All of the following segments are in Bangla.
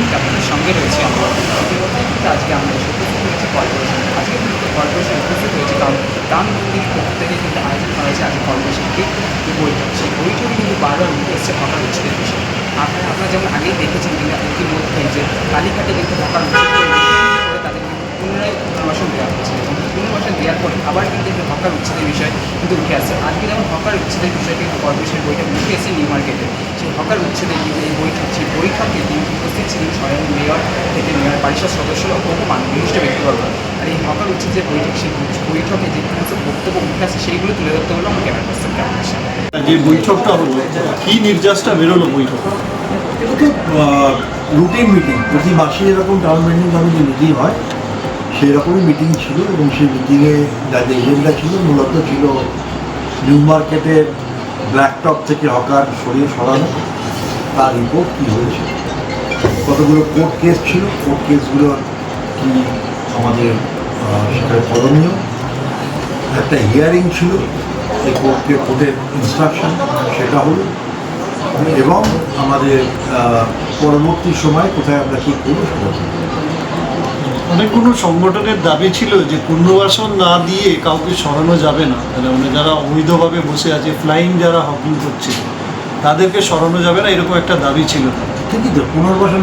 মুহূর্তে আপনাদের সঙ্গে রয়েছে। আজকে এসে উপস্থিত হয়েছি কর্পোরেশন। আজকে কিন্তু কর্পোরেশন উপস্থিত হয়েছে কারণ দাম মন্দির পক্ষ কিন্তু আয়োজন করা হয়েছে আজকে কর্পোরেশনকে যে বৈঠক। সেই বৈঠকে কিন্তু বারবার উঠে এসছে হকার উচ্ছেদের বিষয়। আপনারা আপনারা যেমন আগেই দেখেছেন কিন্তু ইতিমধ্যে যে কালীঘাটে কিন্তু হকার উচ্ছেদ করে তাদের কিন্তু পুনর্বাসন দেওয়া হচ্ছে এবং পুনর্বাসন দেওয়ার পর আবার কিন্তু এই হকার উচ্ছেদের বিষয় কিন্তু উঠে আসছে আজকে যেমন হকার উচ্ছেদের বিষয় কিন্তু কর্পোরেশনের বৈঠক উঠে এসেছে নিউ মার্কেটে। সেই হকার উচ্ছেদের এই বৈঠক, সেই বৈঠকে তিনি উপস্থিত ছিলেন স্বয়ং মেয়র থেকে মেয়র পরিষদ সদস্য ও বহু বিশিষ্ট ব্যক্তিবর্গ আর এই হকার উচ্ছেদের বৈঠক, সেই বৈঠকে যে সমস্ত বক্তব্য উঠে আসছে সেইগুলো তুলে ধরতে হলো আমার ক্যামেরা সামনে যে বৈঠকটা হলো কি নির্যাসটা বেরোলো বৈঠক? এটা রুটিন মিটিং প্রতি মাসে এরকম টাউন মিটিং কমিটি মিটিং হয় সেই রকমই মিটিং ছিল এবং সেই মিটিংয়ে যা যে এজেন্ডা ছিল মূলত ছিল নিউ মার্কেটের ব্ল্যাকটপ থেকে হকার সরিয়ে সরানো, তার রিপোর্ট কী হয়েছে, কতগুলো কোর্ট কেস ছিল কোর্ট কেসগুলো কি আমাদের সেখানে করণীয় একটা হিয়ারিং ছিল, এই কোর্টকে কোর্টের ইনস্ট্রাকশন সেটা হলো, এবং আমাদের পরবর্তী সময় কোথায় আমরা কী করব সেটা। অনেকগুলো সংগঠনের দাবি ছিল যে পুনর্বাসন না দিয়ে কাউকে সরানো যাবে না? মানে মানে যারা অবৈধভাবে বসে আছে ফ্লাইং যারা হকিং করছে, তাদেরকে সরানো যাবে না এরকম একটা দাবি ছিল? ঠিকই তো, পুনর্বাসন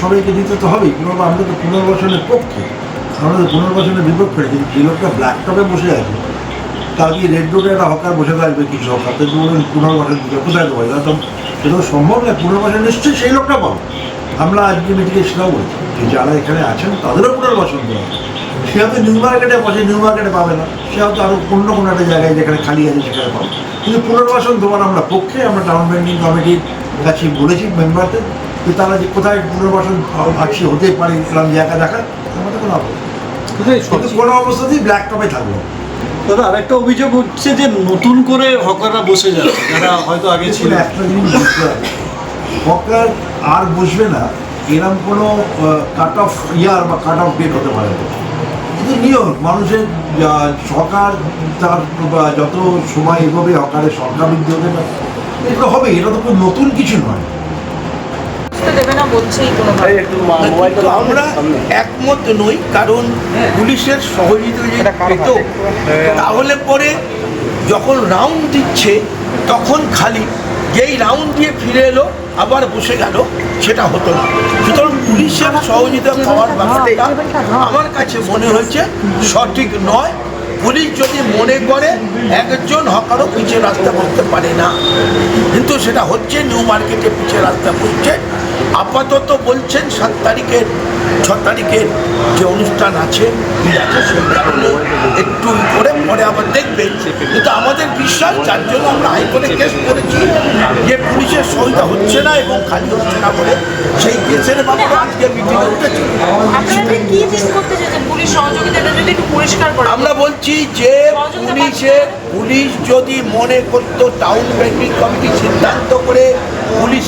সবাইকে দিতে তো হবেই পুনর্বার আমরা তো পুনর্বাসনের পক্ষে, আমরা তো পুনর্বাসনের বিপক্ষে কিন্তু যে লোকটা ব্ল্যাক টপে বসে আছে, তার কি রেড রোডে একটা হকার বসে থাকবে কিছু হকার পুনর্বাসন দিতে কোথায় তো তো সম্ভব নয় পুনর্বাসন নিশ্চয়ই সেই লোকটা পাবো। আমরা আজকে মিটিংয়ে সেটাও বলছি যে যারা এখানে আছেন তাদেরও পুনর্বাসন দেওয়া সে হয়তো নিউ মার্কেটে বসে নিউ মার্কেটে পাবে না। সে হয়তো আরও অন্য কোনো একটা জায়গায় যেখানে খালি আছে সেখানে পাবে। কিন্তু পুনর্বাসন দেওয়ার আমরা পক্ষে আমরা টাউন ব্যাংকিং কমিটির কাছে বলেছি মেম্বারদের যে তারা যে কোথায় পুনর্বাসন আছে হতে পারে এরকম জায়গা দেখার আমাদের কোনো আপত্তি কোনো অবস্থাতেই ব্ল্যাক টপে থাকবে। দাদা আরেকটা অভিযোগ হচ্ছে যে নতুন করে হকাররা বসে যাচ্ছে যারা হয়তো আগে ছিল। একটা জিনিস হকার আর বসবে না এরম কোনো কাট অফ ইয়ার বা কাট অফ ডেট হতে পারে কিন্তু নিয়ম মানুষের সরকার তার যত সময় এগোবে হকারের সংখ্যা বৃদ্ধি হবে না এগুলো হবে এটা তো খুব নতুন কিছু নয়। আমরা একমত নই কারণ পুলিশের সহযোগিতা পেত তাহলে পরে যখন রাউন্ড দিচ্ছে তখন খালি যেই রাউন্ড দিয়ে ফিরে এলো, আবার বসে গেল, সেটা হতো না। সুতরাং পুলিশের সহযোগিতা পাওয়ার ব্যাপারটা আমার কাছে মনে হয়েছে সঠিক নয়। পুলিশ যদি মনে করে একজন হকারও পিছিয়ে রাস্তা করতে পারে না। কিন্তু সেটা হচ্ছে নিউ মার্কেটে পিছিয়ে রাস্তা করছে আপাতত বলছেন সাত তারিখের ছ তারিখের যে অনুষ্ঠান আছে আছে সেই কারণে একটু করে পরে আবার দেখবেন কিন্তু আমাদের বিশ্বাস যার জন্য আমরা হাইকোর্টে কেস করেছি যে পুলিশের সহিতা হচ্ছে না এবং খালি হচ্ছে না বলে সেই কেসের ব্যাপারে আজকে মিটিংয়ে পুলিশ পরিষ্কার করে। আমরা বলছি যে পুলিশের পুলিশ যদি মনে করতো টাউন ব্যাংকিং কমিটি সিদ্ধান্ত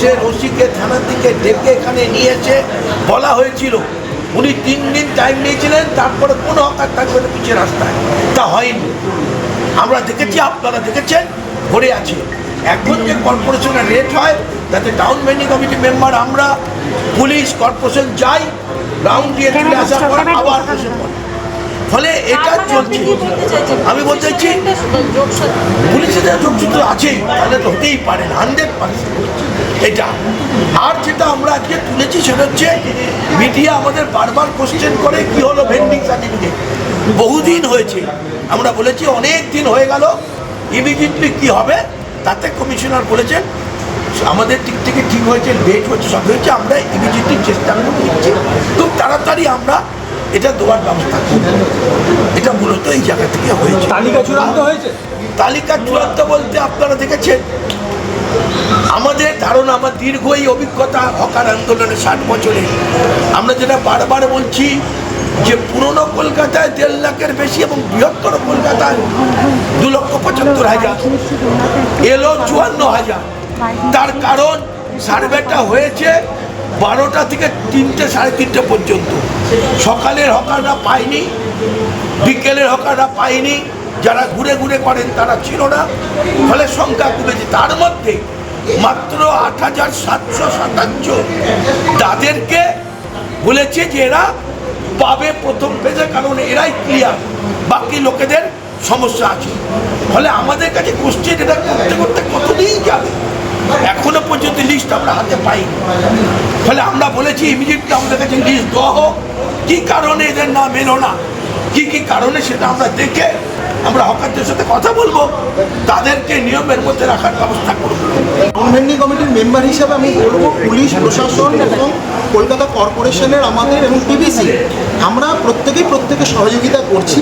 করে পুলিশের ওসিকে থানার দিকে ডেকে এখানে নিয়েছে বলা হয়েছিল। উনি তিন দিন টাইম নিয়েছিলেন তারপরে কোনো হকার থাকবে না পিছিয়ে রাস্তায়। তা হয়নি। আমরা দেখেছি আপনারা দেখেছেন ভরে আছে। এখন যে কর্পোরেশনের রেট হয় তাতে টাউন ব্যাংকিং কমিটি মেম্বার আমরা পুলিশ কর্পোরেশন যাই রাউন্ড দিয়ে চলে আসার পর আবার বসে পড়ে। ফলে এটা চলছে। আমি বলতে চাইছি পুলিশের যা যোগসূত্র আছেই তাহলে তো হতেই পারে হান্ড্রেড পার্সেন্ট। এটা। আর যেটা আমরা আজকে তুলেছি সেটা হচ্ছে মিডিয়া আমাদের বারবার কোশ্চেন করে কি হলো ভেন্ডিং সার্টিফিকেট বহুদিন হয়েছে। আমরা বলেছি অনেক দিন হয়ে গেল ইমিডিয়েটলি কি হবে? তাতে কমিশনার বলেছেন আমাদের দিক থেকে ঠিক হয়েছে ডেট হচ্ছে সব হয়েছে আমরা ইমিডিয়েটলি চেষ্টা করে নিচ্ছি খুব তাড়াতাড়ি আমরা এটা দেওয়ার ব্যবস্থা। এটা মূলত এই জায়গা থেকে হয়েছে। তালিকা চূড়ান্ত হয়েছে? তালিকা চূড়ান্ত বলতে আপনারা দেখেছেন আমাদের ধারণা আমার দীর্ঘ এই অভিজ্ঞতা হকার আন্দোলনের ষাট বছরে। আমরা যেটা বারবার বলছি যে পুরনো কলকাতায় দেড় লাখের বেশি এবং বৃহত্তর কলকাতায় দু লক্ষ পঁচাত্তর হাজার। এলো চুয়ান্ন হাজার। তার কারণ সার্ভেটা হয়েছে বারোটা থেকে তিনটে, সাড়ে তিনটে পর্যন্ত। সকালের হকাররা পায়নি, বিকেলের হকাররা পায়নি, যারা ঘুরে ঘুরে করেন তারা ছিল না, ফলে সংখ্যা কমেছে। তার মধ্যে মাত্র আট হাজার সাতশো সাতান্ন। তাদেরকে বলেছে যে এরা পাবে প্রথম পেজে কারণ এরাই ক্লিয়ার বাকি লোকেদের সমস্যা আছে। ফলে আমাদের কাছে কোশ্চেন এটা করতে করতে কতদিন যাবে? এখনও পর্যন্ত লিস্ট আমরা হাতে পাই ফলে আমরা বলেছি ইমিডিয়েটলি আমাদের কাছে লিস্ট দেওয়া হোক। কী কারণে এদের নাম এলো না? কী কী কারণে সেটা আমরা দেখে আমরা হকারদের সাথে কথা বলব, তাদেরকে নিয়মের মধ্যে রাখার ব্যবস্থা করব। নন কমিটির মেম্বার হিসাবে আমি বলব, পুলিশ, প্রশাসন এবং কলকাতা কর্পোরেশনের আমাদের এবং টিবিসি আমরা প্রত্যেকেই প্রত্যেকে সহযোগিতা করছি।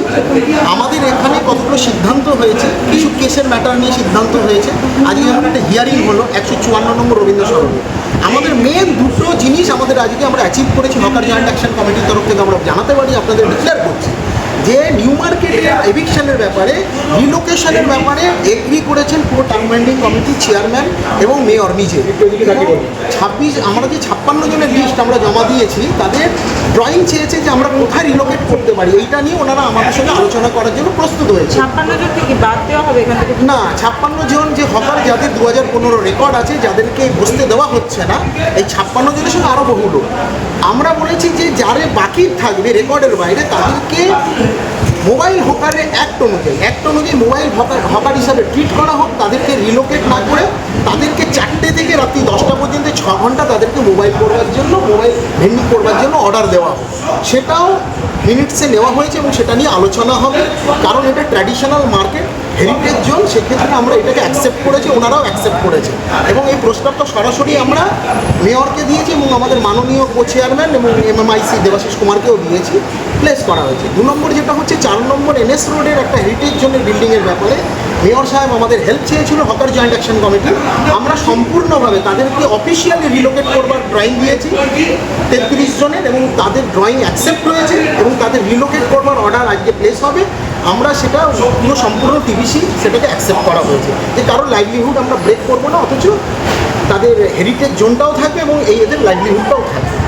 আমাদের এখানে কতগুলো সিদ্ধান্ত হয়েছে, কিছু কেসের ম্যাটার নিয়ে সিদ্ধান্ত হয়েছে। আজকে যেমন একটা হিয়ারিং হলো, একশো চুয়ান্ন নম্বর রবীন্দ্র সরণি আমাদের মেন দুটো জিনিস আমাদের আজকে আমরা অ্যাচিভ করেছি, হকার জয়েন্ট অ্যাকশন কমিটির তরফ থেকে আমরা জানাতে পারি, আপনাদের ডিক্লেয়ার করছি। যে নিউ মার্কেটের এভিকশনের ব্যাপারে রিলোকেশনের ব্যাপারে এগ্রি করেছেন পুরো টাউন ব্যান্ডিং কমিটির চেয়ারম্যান এবং মেয়র নিজে। ছাব্বিশ আমরা যে ছাপ্পান্ন জনের লিস্ট আমরা জমা দিয়েছি তাদের ড্রয়িং চেয়েছে যে আমরা কোথায় রিলোকেট করতে পারি। এইটা নিয়ে ওনারা আমাদের সঙ্গে আলোচনা করার জন্য প্রস্তুত হয়েছে। ছাপ্পান্ন জন থেকে বাদ দেওয়া হবে এখান থেকে? না ছাপ্পান্ন জন যে হকার যাদের দু হাজার পনেরো রেকর্ড আছে যাদেরকে বসতে দেওয়া হচ্ছে না এই ছাপ্পান্ন জনের সঙ্গে আরও বহু লোক। আমরা বলেছি যে যারে বাকি থাকবে রেকর্ডের বাইরে তাদেরকে মোবাইল হকারের অ্যাক্ট অনুযায়ী অ্যাক্ট অনুযায়ী মোবাইল হকার হকার হিসাবে ট্রিট করা হোক, তাদেরকে রিলোকেট না করে, তাদেরকে চারটে থেকে রাত্রি দশটা পর্যন্ত ছ ঘণ্টা তাদেরকে মোবাইল করবার ভেন্ডিং করবার জন্য অর্ডার দেওয়া হোক সেটাও মিনিটসে নেওয়া হয়েছে এবং সেটা নিয়ে আলোচনা হবে। কারণ এটা ট্র্যাডিশনাল মার্কেট হেরিটেজ জোন, সেক্ষেত্রে আমরা এটাকে অ্যাকসেপ্ট করেছি, ওনারাও অ্যাকসেপ্ট করেছে। এবং এই প্রস্তাবটা সরাসরি আমরা মেয়রকে দিয়েছি এবং আমাদের মাননীয় কো চেয়ারম্যান এবং এমএমআইসি দেবাশিস কুমারকেও দিয়েছি। প্লেস করা হয়েছে। দু নম্বর যেটা হচ্ছে, চার নম্বর এনএস রোডের একটা হেরিটেজ জোনের বিল্ডিংয়ের ব্যাপারে মেয়র সাহেব আমাদের হেল্প চেয়েছিল হকার জয়েন্ট অ্যাকশন কমিটি আমরা সম্পূর্ণভাবে তাদেরকে অফিসিয়ালি রিলোকেট করবার ড্রয়িং দিয়েছি। তেত্রিশ জনের এবং তাদের ড্রয়িং অ্যাকসেপ্ট হয়েছে এবং তাদের রিলোকেট করবার অর্ডার আজকে প্লেস হবে। আমরা সেটা পুরো সম্পূর্ণ টিভিসি সেটাকে অ্যাকসেপ্ট করা হয়েছে। যে কারোর লাইভলিহুড আমরা ব্রেক করব না, অথচ তাদের হেরিটেজ জোনটাও থাকবে এবং এই এদের লাইভলিহুডটাও থাকবে।